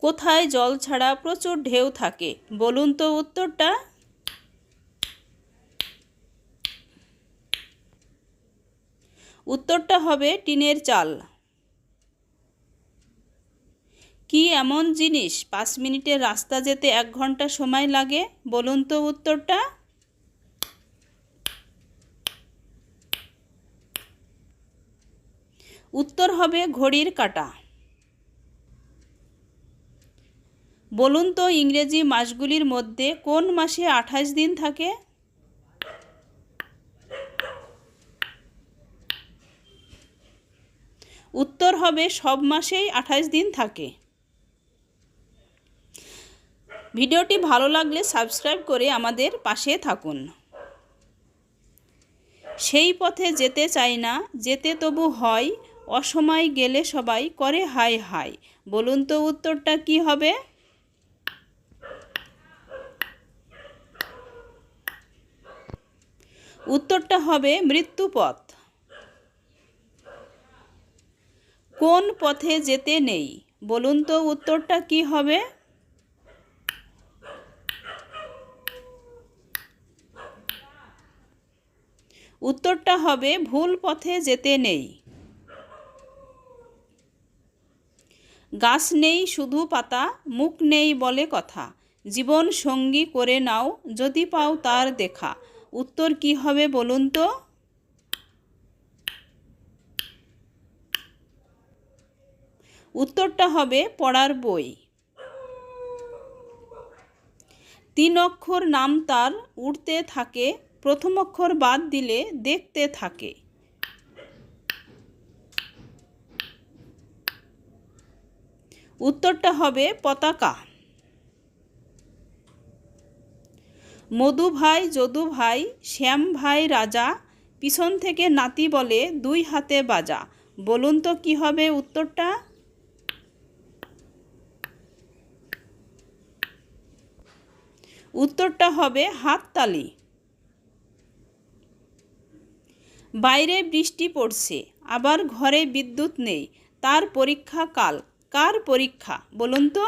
কোথায় জল ছাড়া প্রচুর ঢেউ থাকে? বলুন তো উত্তরটা। উত্তরটা হবে টিনের চাল। কি এমন জিনিস? পাঁচ মিনিটের রাস্তা যেতে এক ঘণ্টা সময় লাগে? বলুন তো উত্তরটা। উত্তর হবে ঘড়ির কাঁটা। বলুন তো ইংরেজি মাসগুলির মধ্যে কোন মাসে আঠাশ দিন থাকে? উত্তর হবে সব মাসেই আঠাশ দিন থাকে। ভিডিওটি ভালো লাগলে সাবস্ক্রাইব করে আমাদের পাশে থাকুন। সেই পথে যেতে চাই না, যেতে তবু হয়, অসময় গেলে সবাই করে হাই হাই বলুন তো উত্তরটা কি হবে? উত্তরটা হবে মৃত্যুপথ কোন পথে যেতে নেই? বলুন তো উত্তরটা কি হবে? উত্তরটা হবে ভুল পথে যেতে নেই। গাছ নেই শুধু পাতা, মুখ নেই বলে কথা। জীবন সঙ্গী করে নাও, যদি পাও তার দেখা। উত্তর কি হবে বলুন তো? উত্তরটা হবে পড়ার বই। তিন অক্ষর নাম তার উঠতে থাকে, প্রথম অক্ষর বাদ দিলে দেখতে থাকে। উত্তরটা হবে পতাকা। মধু ভাই, যদু ভাই, শ্যাম ভাই রাজা, পিছন থেকে নাতি বলে দুই হাতে বাজা। বলুন তো কি হবে উত্তরটা? উত্তরটা হবে হাততালি। বাইরে বৃষ্টি পড়ছে, আবার ঘরে বিদ্যুৎ নেই। তার পরীক্ষা কাল। কার পরীক্ষা? বলুন তো।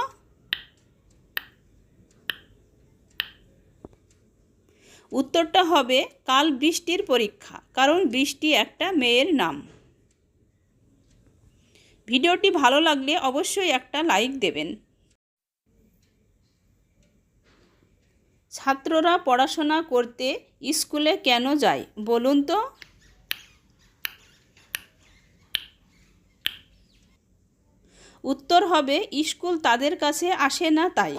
উত্তরটা হবে কাল বৃষ্টির পরীক্ষা, কারণ বৃষ্টি একটা মেয়ের নাম। ভিডিওটি ভালো লাগলে অবশ্যই একটা লাইক দেবেন। ছাত্ররা পড়াশোনা করতে স্কুলে কেন যায়, বলুন তো? উত্তর হবে, স্কুল তাদের কাছে আসে না তাই।